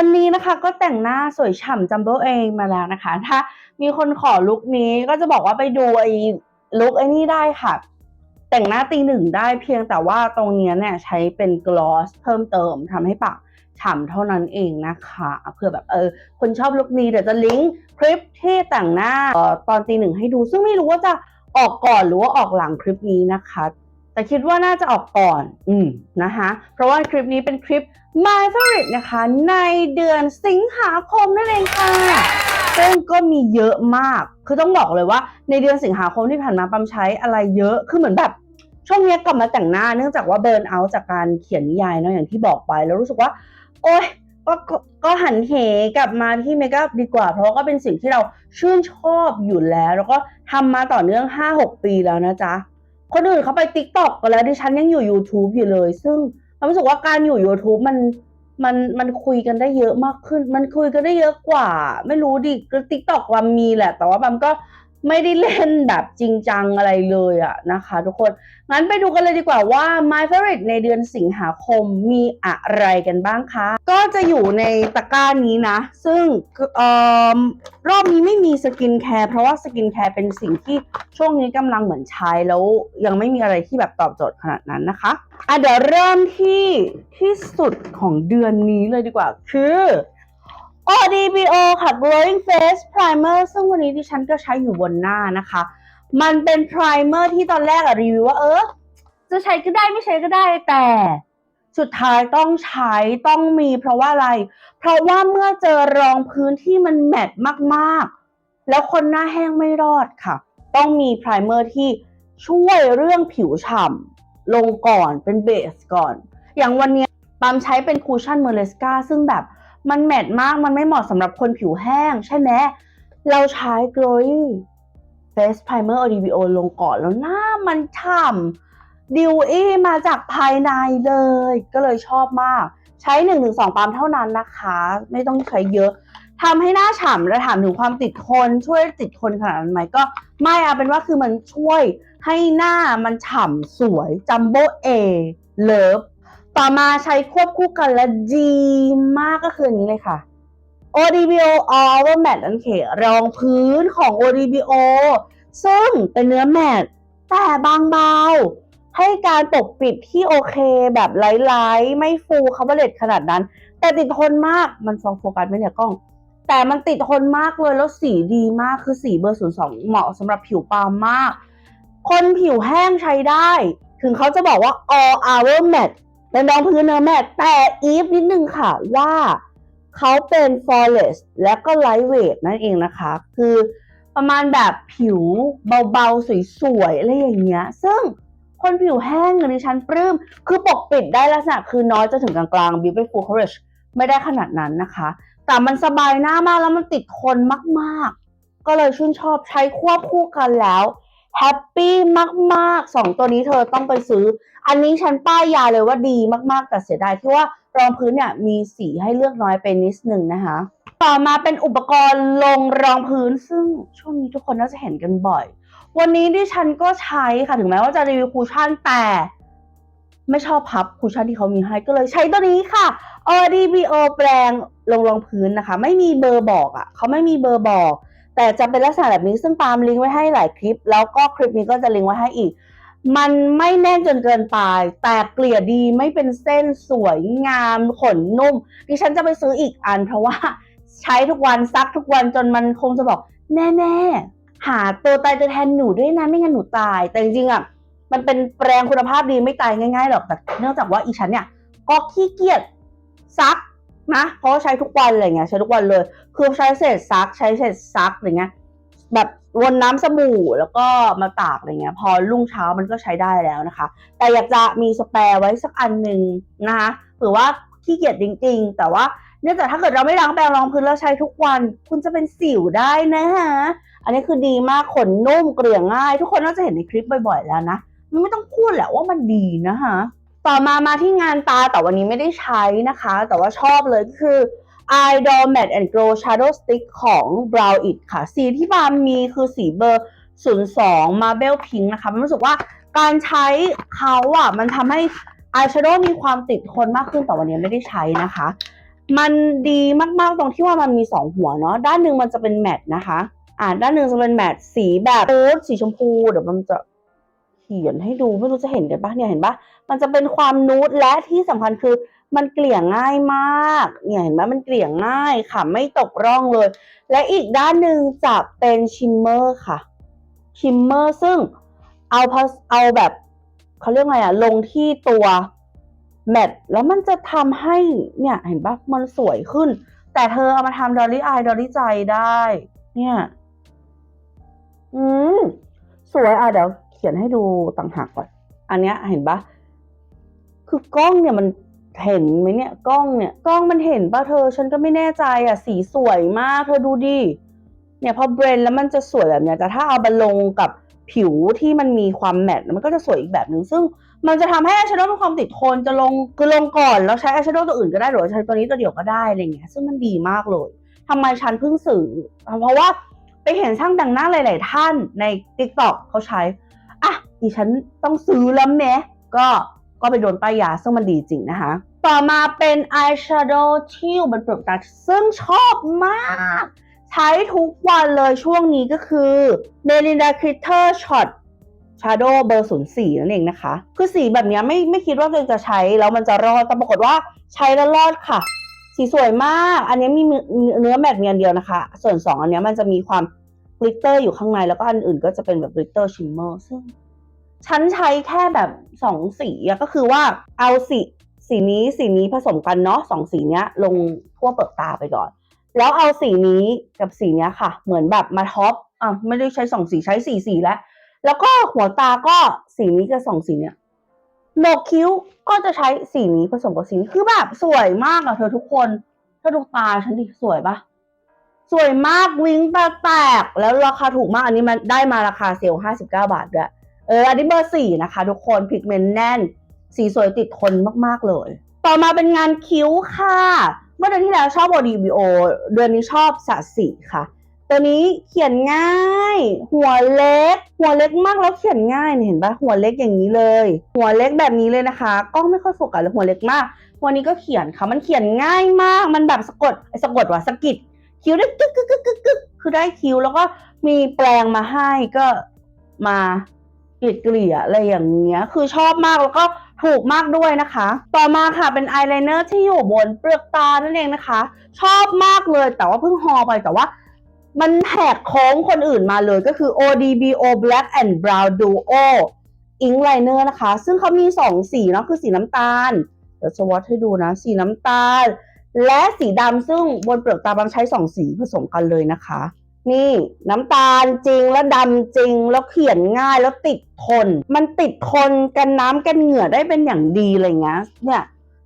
วันนี้นะคะก็แต่งหน้าสวยฉ่ำจัมโบ้เองมาแล้วนะคะ ถ้ามีคนขอลุคนี้ก็จะบอกว่าไปดูไอ้ลุคไอ้นี่ได้ค่ะ แต่งหน้าตีหนึ่งได้เพียงแต่ว่าตรงเนี้ยเนี่ยใช้เป็นกลอสเพิ่มเติมทำให้ปากฉ่ำเท่านั้นเองนะคะเผื่อแบบเออคนชอบลุคนี้เดี๋ยวจะลิงก์คลิปที่แต่งหน้าออตอนตีหนึ่งให้ดู ซึ่งไม่รู้ว่าจะออกก่อนหรือว่าออกหลังคลิปนี้นะคะ แต่คิดว่าน่าจะออกก่อน อืมนะคะ เพราะว่าคลิปนี้เป็นคลิป My Favorite นะคะ ในเดือนสิงหาคมนั่นเองค่ะ ซึ่งก็มีเยอะมาก คือต้องบอกเลยว่าในเดือนสิงหาคมที่ผ่านมาปั๊มใช้อะไรเยอะ คือเหมือนแบบช่วงนี้กลับมาแต่งหน้าเนื่องจากว่าเบิร์นเอาท์จากการเขียนนิยายเนาะอย่างที่บอกไป แล้วรู้สึกว่า โอ๊ยก็ก็ก็หันเหกลับมาที่เมคอัพดีกว่า เพราะก็เป็นสิ่งที่เราชื่นชอบอยู่แล้ว แล้วก็ทำมาต่อเนื่อง 5-6 ปีแล้วนะจ๊ะ คนอื่นเขาไปติ๊กต็อกกันแล้วดิฉันยังอยู่ YouTube อยู่เลย ซึ่งเรารู้สึกว่าการอยู่ YouTube มันมันมันคุยกันได้เยอะมากขึ้น มันคุยกันได้เยอะกว่า ไม่รู้ดิก็ทิกต็อกวัมมีแหละ แต่ว่าบัมก็ ไม่ได้เล่นแบบจริงจังอะไรเลยอะนะคะ ทุกคน งั้นไปดูกันเลยดีกว่าว่า My Favorite ในเดือนสิงหาคมมีอะไรกันบ้างคะ ก็จะอยู่ในตะกร้านี้นะ ซึ่งออรอบนี้ไม่มีสกินแคร์เพราะว่าสกินแคร์เป็นสิ่งที่ช่วงนี้กำลังเหมือนใช้แล้ว ยังไม่มีอะไรที่แบบตอบโจทย์ขนาดนั้นนะคะอะเดี๋ยวเริ่มที่ที่สุดของเดือนนี้เลยดีกว่าคือ ODBO ค่ะ Glowing Face Primer ซึ่งวันนี้ดิฉันก็ใช้อยู่บนหน้านะคะ มันเป็น primer ที่ตอนแรกอะรีวิวว่าเออ จะใช้ก็ได้ไม่ใช้ก็ได้แต่สุดท้ายต้องใช้ต้องมีเพราะว่าอะไร เพราะว่าเมื่อเจอรองพื้นที่มันแมตต์มากๆ แล้วคนหน้าแห้งไม่รอดค่ะ ต้องมี primer ที่ช่วยเรื่องผิวฉ่ำลงก่อนเป็นเบสก่อน อย่างวันนี้ยปามใช้เป็นคูชั่นเมอร์เลสกาซึ่งแบบ มันแมตต์มากมันไม่เหมาะสำหรับคนผิวแห้งใช่ไหมเราใช้ glowing face primer ODBO ลงก่อนแล้วหน้ามันฉ่ำดิวอี้มาจากภายในเลย ก็เลยชอบมาก ใช้1-2ปั๊มเท่านั้นนะคะ ไม่ต้องใช้เยอะทำให้หน้าฉ่ำและถามถึงความติดทนช่วยติดทนขนาดนั้นไหมก็ไม่เอาเป็นว่าคือมันช่วยให้หน้ามันฉ่ำสวยจัมโบ้เอเลิฟ ต่อมาใช้ควบคู่กันและดีมากก็คืออันนี้เลยค่ะ ODBO All Over Matte นั่นเอรองพื้นของ ODBO ซึ่งเป็นเนื้อแมตต์แต่บางเบา ให้การปกปิดที่โอเคแบบไร้ๆไม่ฟูคาร์บอเลตขนาดนั้น แต่ติดทนมากมันฟองโฟกัสไหมเนี่ยกล้อง แต่มันติดทนมากเลยแล้วสีดีมากคือสีเบอร์ 02 เหมาะสำหรับผิวปามมาก คนผิวแห้งใช้ได้ ถึงเขาจะบอกว่า all hour matte เป็นรองพื้นเนื้อแมตต์แต่อีฟนิดนึงค่ะว่าเขาเป็น flawless และก็ lightweight นั่นเองนะคะ คือประมาณแบบผิวเบาๆ สวยๆ อะไรอย่างเงี้ย ซึ่งคนผิวแห้งอย่างดิฉันปลื้ม คือปกปิดได้ลักษณะคือน้อยจนถึงกลางๆ beauty full coverage ไม่ได้ขนาดนั้นนะคะ แต่มันสบายหน้ามากแล้วมันติดทนมากๆ ก็เลยชื่นชอบใช้ควบคู่กันแล้ว แฮปปี้มากๆสองตัวนี้เธอต้องไปซื้อ อันนี้ฉันป้ายยาเลยว่าดีมากๆ แต่เสียดายที่ว่ารองพื้นเนี่ยมีสีให้เลือกน้อยไปนิดนึงนะคะ ต่อมาเป็นอุปกรณ์ลงรองพื้นซึ่งช่วงนี้ทุกคนน่าจะเห็นกันบ่อย วันนี้ดิฉันก็ใช้ค่ะถึงแม้ว่าจะรีวิวคูชั่นแต่ไม่ชอบพับคูชั่นที่เขามีให้ก็เลยใช้ตัวนี้ค่ะ ODBO แปรงลงรองพื้นนะคะ ไม่มีเบอร์บอกอะ่ะเขาไม่มีเบอร์บอก แต่จะเป็นลักษณะแบบนี้ซึ่งปาล์มลิงก์ไว้ให้หลายคลิป แล้วก็คลิปนี้ก็จะลิงก์ไว้ให้อีก มันไม่แน่นจนเกินไปแต่เกลี่ยดีไม่เป็นเส้นสวยงามขนนุ่ม ดิฉันจะไปซื้ออีกอัน เพราะว่าใช้ทุกวันซักทุกวันจนมันคงจะบอกแม่แม่ๆหาตัวตายตัวแทนหนูด้วยนะไม่งั้นหนูตาย แต่จริงๆอะมันเป็นแปรงคุณภาพดีไม่ตายง่ายๆหรอกแต่เนื่องจากว่าอีฉันเนี่ยก็ขี้เกียจซัก นะเพราะว่าใช้ทุกวันอะไรเงี้ยใช้ทุกวันเลย คือใช้เศษซักใช้เศษซักอะไรเงี้ยแบบวนน้ำสบู่แล้วก็มาตากอะไรเงี้ย พอรุ่งเช้ามันก็ใช้ได้แล้วนะคะ แต่อยากจะมีสแปร์ไว้สักอันหนึ่งนะคะเผื่อว่าขี้เกียจจริง ๆ แต่ว่าเนื่องจากถ้าเกิดเราไม่ล้างแปรงรองพื้นแล้วใช้ทุกวัน คุณจะเป็นสิวได้นะคะอันนี้คือดีมากขนนุ่มเกลี่ยง่าย ทุกคนน่าจะเห็นในคลิปบ่อย ๆ แล้วนะมันไม่ต้องพูดแหละว่ามันดีนะคะ ต่อมามาที่งานตาแต่วันนี้ไม่ได้ใช้นะคะ แต่ว่าชอบเลยก็คือ Idol Matte and Glow Shadow Stick ของ Brow It ค่ะ สีที่บามมีคือสีเบอร์ 02 Marble Pink นะคะมันรู้สึกว่าการใช้เขาอะ มันทำให้ eyeshadow มีความติดทนมากขึ้นแต่วันนี้ไม่ได้ใช้นะคะ มันดีมากๆตรงที่ว่ามันมีสองหัวเนาะด้านหนึ่งมันจะเป็นแมตต์นะคะ อ่าด้านหนึ่งจะเป็นแมตต์สีแบบนูดสีชมพูเดี๋ยวมันจะ ขียนให้ดูไม่รู้จะเห็นกันปะเนี่ยเห็นปะมันจะเป็นความนูดและที่สำคัญคือ มันเกลี่ยง่ายมาก เนี่ยเห็นไหมมันเกลี่ยง่ายค่ะไม่ตกร่องเลย และอีกด้านหนึ่งจะเป็นชิมเมอร์ค่ะชิมเมอร์ซึ่งเอาพอเอาแบบเขาเรียกไงอะลงที่ตัวแมทแล้วมันจะทำให้เนี่ยเห็นปะมันสวยขึ้น แต่เธอเอามาทำดอลลี่อายดอลลี่ใจได้ เนี่ย อืม สวยอะเดี๋ยว เขียนให้ดูต่างหากก่อน อันเนี้ยเห็นปะคือกล้องเนี่ยมันเห็นไหมเนี่ยกล้องเนี่ยกล้องมันเห็นปะเธอ ฉันก็ไม่แน่ใจอะสีสวยมาก เธอดูดิเนี่ยพอเบรนแล้วมันจะสวยแบบเนี้ยแต่ถ้าเอามาลงกับผิวที่มันมีความแมตต์มันก็จะสวยอีกแบบหนึ่งซึ่งมันจะทำให้อายแชโดว์มีความติดทนจะลงคือลงก่อนแล้วใช้อายแชโดว์ตัวอื่นก็ได้หรือใช้ตัวนี้ตัวเดียวก็ได้อะไรเงี้ยซึ่งมันดีมากเลยทำไมฉันเพิ่งสื่อเพราะว่าไปเห็นช่างแต่งหน้าหลาย ๆ ท่านใน t ิ k t o k เขาใช้ ดิฉันต้องซื้อแล้วแม้ก็ก็ไปโดนป้ายยาซึ่งมันดีจริงนะคะ ต่อมาเป็นอายแชโดว์ที่อยู่บนเปลือกตาซึ่งชอบมาก ใช้ทุกวันเลยช่วงนี้ก็คือ Melinda Critter Shot Shadow เบอร์ 04 นั่นเองนะคะ คือสีแบบนี้ไม่ไม่คิดว่าตัวเองจะใช้แล้วมันจะรอด แต่ปรากฏว่าใช้แล้วรอดค่ะ สีสวยมาก อันนี้มีเนื้อแมตต์เนียนเดียวนะคะ ส่วน 2 อันนี้มันจะมีความกลิตเตอร์อยู่ข้างใน แล้วก็อันอื่นก็จะเป็นแบบกลิตเตอร์ชิมเมอร์ซึ่ง ฉันใช้แค่แบบสองสีก็คือว่าเอาสีสีนี้สีนี้ผสมกันเนาะสองสีเนี้ย ลงทั่วเปลือกตาไปก่อน แล้วเอาสีนี้กับสีเนี้ยค่ะ เหมือนแบบมาท็อปอะไม่ได้ใช้สองสีใช้สี่สีแล้ว แล้วก็หัวตาก็สีนี้กับสองสีเนี้ยโหนกคิ้วก็จะใช้สีนี้ผสมกับสีนี้คือแบบสวยมากอะเธอทุกคนเธอดูตาฉันดิสวยปะสวยมากวิ้งตาแตกแล้วราคาถูกมากอันนี้มันได้มาราคาเซลล์ห้าสิบเก้าบาทด้วย เอออันนี้เบอร์สี่นะคะทุกคนพิกเมนต์แน่น สีสวยติดทนมากๆเลย ต่อมาเป็นงานคิ้วค่ะ เมื่อเดือนที่แล้วชอบบอดีบีโอเดือนนี้ชอบสะสีค่ะ ตัวนี้เขียนง่าย หัวเล็ก หัวเล็กมากแล้วเขียนง่ายเห็นปะหัวเล็กอย่างนี้เลย หัวเล็กแบบนี้เลยนะคะกล้องไม่ค่อยโฟกัสเลยหัวเล็กมากวันนี้ก็เขียนค่ะ มันเขียนง่ายมาก มันแบบสะกด สะกดว่ะสะกิด คิ้วได้กึกกึกกึกกึกกึกคือได้คิ้วแล้วก็มีแปรงมาให้ก็มา เกลี่ยเกลี่ยอะไรอย่างเงี้ย คือชอบมากแล้วก็ถูกมากด้วยนะคะ ต่อมาค่ะเป็นอายไลเนอร์ที่อยู่บนเปลือกตานั่นเองนะคะ ชอบมากเลยแต่ว่าเพิ่งฮอไปแต่ว่ามันแหกโค้งคนอื่นมาเลยก็คือ ODBO Black and Brown Duo Ink Liner นะคะ ซึ่งเขามี 2 สีเนาะคือสีน้ำตาล เดี๋ยวจะวัดให้ดูนะ สีน้ำตาล และสีดำซึ่งบนเปลือกตาบางใช้ 2 สีผสมกันเลยนะคะ นี่น้ำตาลจริงแล้วดำจริงแล้วเขียนง่ายแล้วติดทน มันติดทนกันน้ำกันเหงื่อได้เป็นอย่างดีอะไรเงี้ยเนี่ย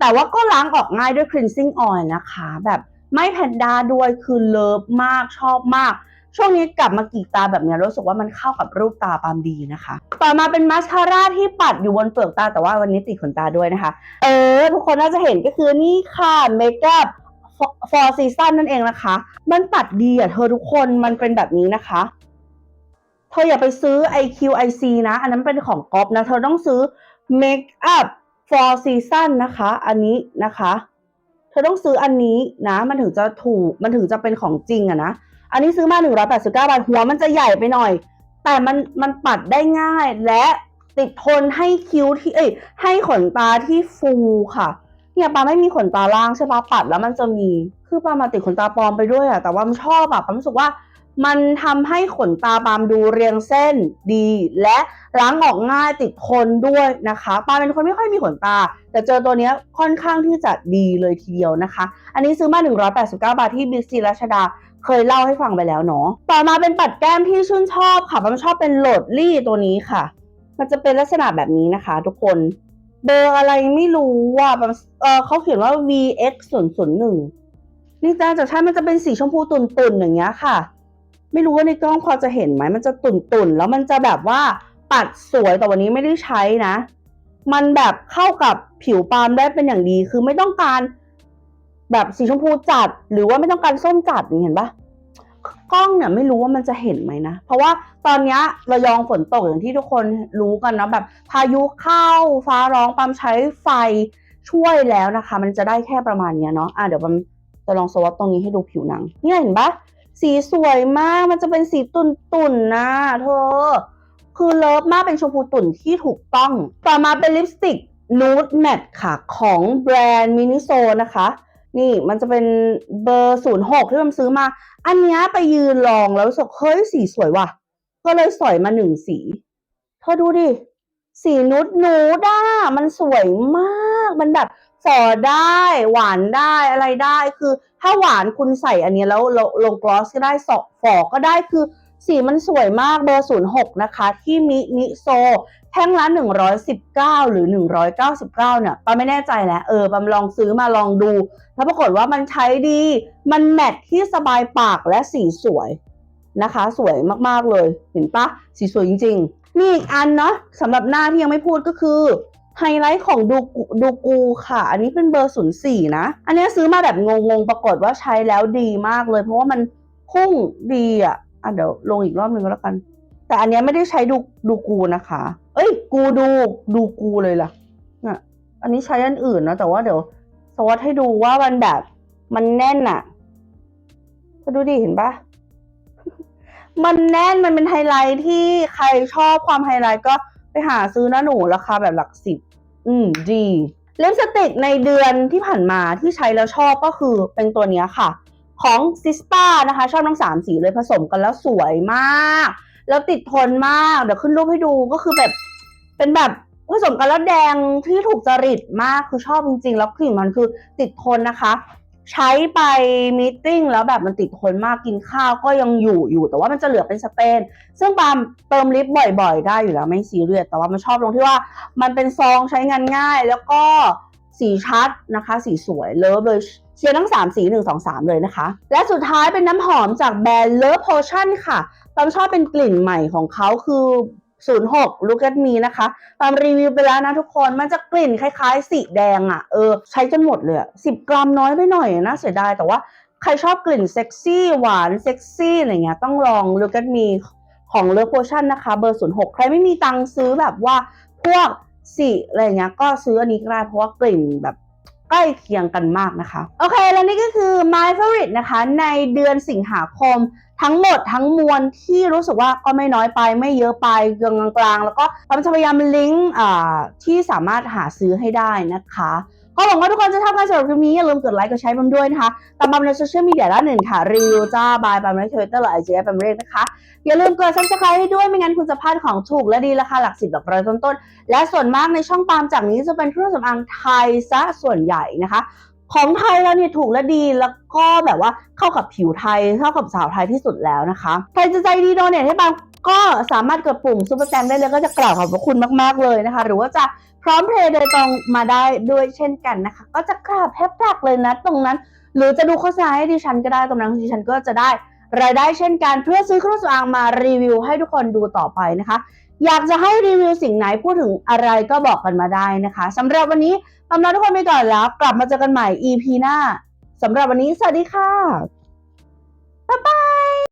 แต่ว่าก็ล้างออกง่ายด้วย cleansing oil นะคะ แบบไม่แพนด้าด้วยคือเลิฟมากชอบมาก ช่วงนี้กลับมากีตาแบบนี้รู้สึกว่ามันเข้ากับรูปตาปามดีนะคะ ต่อมาเป็นมาสคาร่าที่ปัดอยู่บนเปลือกตาแต่ว่าวันนี้ติดขนตาด้วยนะคะ เออ ทุกคนน่าจะเห็นก็คือนี่ค่ะเมคอัพ for season นั่นเองนะคะ มันปัดดีอะเธอทุกคนมันเป็นแบบนี้นะคะ เธออย่าไปซื้อ IQIC นะ อันนั้นเป็นของก๊อปนะ เธอต้องซื้อ Make up for season นะคะ อันนี้นะคะ เธอต้องซื้ออันนี้นะ มันถึงจะถูก มันถึงจะเป็นของจริงอะนะ อันนี้ซื้อมา 189 บาท หัวมันจะใหญ่ไปหน่อย แต่มันมันปัดได้ง่ายและติดทนให้คิ้วที่เอ้ยให้ขนตาที่ฟูค่ะ เนี่ยปาไม่มีขนตาล่างใช่ปะปัดแล้วมันจะมี คือปามาติดขนตาปลอมไปด้วยอะแต่ว่ามันชอบอะปารู้สึกว่า มันทำให้ขนตาปามดูเรียงเส้นดี และล้างออกง่ายติดทนด้วยนะคะ ปาเป็นคนไม่ค่อยมีขนตา แต่เจอตัวเนี้ยค่อนข้างที่จะดีเลยทีเดียวนะคะ อันนี้ซื้อมา 189 บาทที่บิ๊กซีรัชดาเคยเล่าให้ฟังไปแล้วเนาะ ต่อมาเป็นปัดแก้มที่ชื่นชอบค่ะปามชอบเป็นโหลดลี่ตัวนี้ค่ะ มันจะเป็นลักษณะแบบนี้นะคะ ทุกคน เบอร์อะไรไม่รู้ว่าแบบเออเขาเขียนว่า VX 0 0 1นี่จ้าจากใช่มันจะเป็นสีชมพูตุ่นๆอย่างเงี้ยค่ะ ไม่รู้ว่าในกล้องพอจะเห็นไหมมันจะตุ่นๆแล้วมันจะแบบว่าปัดสวยแต่วันนี้ไม่ได้ใช้นะ มันแบบเข้ากับผิวปาล์มได้เป็นอย่างดีคือไม่ต้องการ แบบสีชมพูจัด หรือว่าไม่ต้องการส้มจัดเห็นปะ กล้องเนี่ยไม่รู้ว่ามันจะเห็นไหมนะ เพราะว่าตอนนี้ระยองฝนตกอย่างที่ทุกคนรู้กันเนาะแบบพายุเข้าฟ้าร้องปาล์มใช้ไฟช่วยแล้วนะคะ มันจะได้แค่ประมาณเนี้ยเนาะอะเดี๋ยวปาล์มจะลองสวอตตรงนี้ให้ดูผิวหนังเนี่ยเห็นปะสีสวยมากมันจะเป็นสีตุ่นๆนนะเธอ คือเลิฟมากเป็นชมพูตุ่นที่ถูกต้อง ต่อมาเป็นลิปสติกนูดแมทค่ะของแบรนด์มินิโซนะคะ นี่มันจะเป็นเบอร์ศูนย์หกที่มันซื้อมา อันนี้ไปยืนลองแล้วรู้สึกเฮ้ยสีสวยว่ะ ก็เลยสอยมาหนึ่งสีเธอดูดิ สีนุดนูด้ามันสวยมาก มันแบบฝอได้ หวานได้อะไรได้คือ ถ้าหวานคุณใส่อันนี้แล้วลงกลอสก็ได้สอฝอก็ได้คือ สีมันสวยมากเบอร์ศูนย์หกนะคะ ที่มินิโซ แท่งละ119 หรือ 199 เนี่ยปาไม่แน่ใจแหละเออปามลองซื้อมาลองดู แล้วปรากฏว่ามันใช้ดี มันแมทที่สบายปากและสีสวยนะคะ สวยมากๆเลยเห็นปะสีสวยจริงๆ นี่อีกอันเนาะสำหรับหน้าที่ยังไม่พูดก็คือไฮไลท์ของดูกูดูกูค่ะ อันนี้เป็นเบอร์ 04 นะ อันนี้ซื้อมาแบบงงๆ ปรากฏว่าใช้แล้วดีมากเลย เพราะว่ามันพุ่งดีอะ อะเดี๋ยวลงอีกรอบหนึ่งก็แล้วกัน แต่อันเนี้ยไม่ได้ใช้ดูดูกูนะคะ เอ้ย กูดูดูกูเลยล่ะเนี่ยอันนี้ใช้อันอื่นนะแต่ว่าเดี๋ยวสวัสดให้ดูว่ามันแบบมันแน่นอะจะดูดิเห็นปะมันแน่นมันเป็นไฮไลท์ที่ใครชอบความไฮไลท์ก็ไปหาซื้อนะหนูราคาแบบหลักสิบ อืมดี เลิปสติกในเดือนที่ผ่านมาที่ใช้แล้วชอบก็คือเป็นตัวนี้ค่ะ ของซิสปานะคะ ชอบทั้งสามสีเลยผสมกันแล้วสวยมาก แล้วติดทนมาก เดี๋ยวขึ้นรูปให้ดูก็คือแบบเป็นแบบผสมกันแล้วแดงที่ถูกจริตมากคือชอบจริงๆ แล้วกลิ่นมันคือติดทนนะคะ ใช้ไปมีตติ้งแล้วแบบมันติดทนมากกินข้าวก็ยังอยู่อยู่แต่ว่ามันจะเหลือเป็นสเตน ซึ่งปาล์มเติมลิปบ่อยๆ ได้อยู่แล้วไม่ซีเรียสแต่ว่ามันชอบตรงที่ว่า มันเป็นซองใช้งานง่าย แล้วก็ สีชัดนะคะ สีสวยเลิฟเลยเชียร์ทั้ง 3 สี 1 2 3 เลยนะคะ และสุดท้ายเป็นน้ำหอมจากแบรนด์ Love Potion ค่ะปามชอบเป็นกลิ่นใหม่ของเขาคือ 06 Look at me นะคะปามรีวิวไปแล้วนะทุกคน มันจะกลิ่นคล้ายๆ สีแดงอะ่ะ เออ ใช้จนหมดเลย 10 กรัมน้อยไปหน่อยน่าเสียดาย แต่ว่าใครชอบกลิ่นเซ็กซี่หวานเซ็กซี่อะไรเงี้ยต้องลอง Look at me ของ Love Potion นะคะ เบอร์ 06 ใครไม่มีตังค์ซื้อแบบว่าพวก สีอะไรเงี้ยก็ซื้ออันนี้ก็ได้เพราะว่ากลิ่นแบบใกล้เคียงกันมากนะคะ โอเค แล้วนี่ก็คือ my favorite นะคะ ในเดือนสิงหาคมทั้งหมดทั้งมวลที่รู้สึกว่าก็ไม่น้อยไปไม่เยอะไปกลางกลางๆแล้วก็เราจะพยายามลิงก์ที่สามารถหาซื้อให้ได้นะคะ ก็หวังว่าทุกคนจะทำกันสำหรับคลิปนี้อย่าลืมกดไลค์กดแชร์บัมด้วยนะคะตามบัมในโซเชียลมีเดียด้านหนึ่งค่ะรีวิวจ้าบายบัมในทวิตเตอร์หรือไอจีบัมเรกนะคะอย่าลืมกด subscribe ให้ด้วยไม่งั้นคุณจะพลาดของถูกและดีราคาหลักสิบหลักร้อยต้นๆและส่วนมากในช่องปามจากนี้จะเป็นเครื่องสำอางไทยซะส่วนใหญ่นะคะของไทยแล้วเนี่ยถูกและดีแล้วก็แบบว่าเข้ากับผิวไทยเข้ากับสาวไทยที่สุดแล้วนะคะ ใครจะใจดีโดเนทให้ปาม ก็สามารถกดปุ่มซุปเปอร์แซมได้เลยก็จะกล่าวขอบพระคุณมาก ๆ เลยนะคะ หรือว่าจะพร้อมเพย์โดยตรงมาได้ด้วยเช่นกันนะคะ ก็จะกราบแทบตักเลยนะตรงนั้น หรือจะดูโฆษณาให้ดิฉันก็ได้ตรงนั้นดิฉันก็จะได้ รายได้เช่นกันเพื่อซื้อเครื่องสำอางมารีวิว ให้ทุกคนดูต่อไปนะคะ อยากจะให้รีวิวสิ่งไหนพูดถึงอะไรก็บอกกันมาได้นะคะสำหรับวันนี้ตำลาทุกคนไปก่อนแล้ว กลับมาเจอกันใหม่ EP หน้าสำหรับวันนี้สวัสดีค่ะบ๊ายบาย